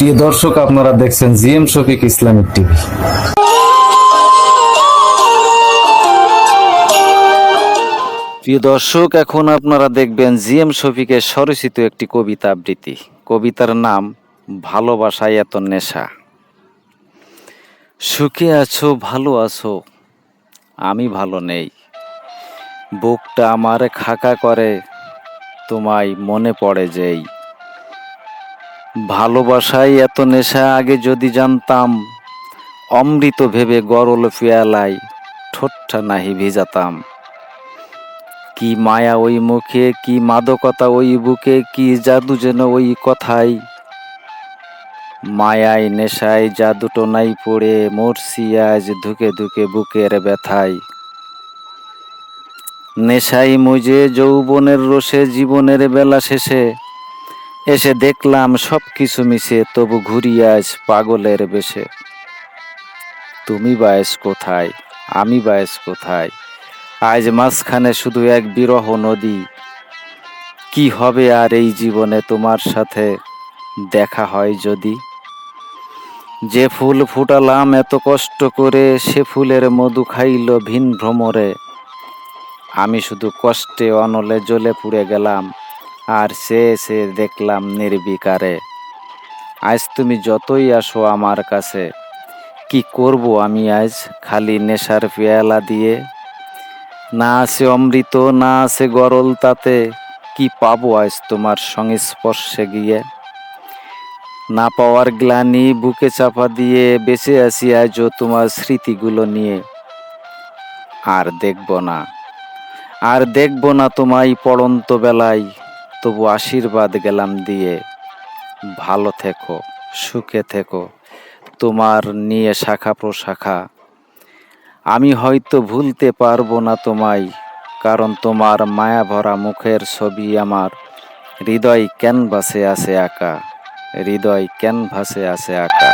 প্রিয় দর্শক, আপনারা দেখছেন জিএম শফিক ইসলামিক টিভি। প্রিয় দর্শক, এখন আপনারা দেখবেন জিএম শফিকের স্বরচিত একটি কবিতা আবৃত্তি। কবিতার নাম ভালোবাসায় এত নেশা। সুখে আছো, ভালো আছো, আমি ভালো নেই। বুকটা আমার খাকা করে, তোমায় মনে পড়ে যেই। ভালোবাসায় এত নেশা, আগে যদি জানতাম। অমৃত ভেবে গরল পেয়ালায়, ঠোঁটটা নাহি ভিজাতাম। কি মায়া ওই মুখে, কি মাদকতা ওই বুকে, কি জাদু যেন ওই কথাই মায়ায় নেশায় জাদুটো নাই পড়ে, মরছি আজ ধুকে ধুকে বুকের ব্যথায়। নেশাই মুজে, যৌবনের রোষে জীবনের বেলা শেষে এসে দেখলাম সব কিছু মিশে তবু ঘুরি আজ পাগলের বেশে। তুমি বায়েস কোথায়? আমি বায়েস কোথায়? আজ মাঝখানে শুধু এক বিরহ নদী। কি হবে আর এই জীবনে তোমার সাথে দেখা হয় যদি? যে ফুল ফুটালাম এত কষ্ট করে, সে ফুলের মধু খাইল ভিন ভ্রমরে। আমি শুধু কষ্টে অনলে জ্বলে পুড়ে গেলাম। আর সে সে দেখলাম নির্বিকারে। আজ তুমি যতই আসো আমার কাছে, কি করব আমি আজ খালি নেশার পেয়ালা দিয়ে? না আছে অমৃত, না আছে গরল, তাতে কি পাবো আজ তোমার সংস্পর্শে গিয়ে? না পাওয়ার গ্লানি বুকে চাপা দিয়ে বেঁচে আছি আজও তোমার স্মৃতিগুলো নিয়ে। আর দেখব না, আর দেখব না তোমায় পড়ন্ত বেলায় তবু আশীর্বাদ গেলাম দিয়ে। ভালো থেকো, সুখে থেকো, তোমার নিয়ে শাখা প্রশাখা। আমি হয়তো ভুলতে পারব না তোমায়, কারণ তোমার মায়া ভরা মুখের ছবি আমার। হৃদয় ক্যানভাসে আছে আঁকা, হৃদয় ক্যানভাসে আছে আঁকা।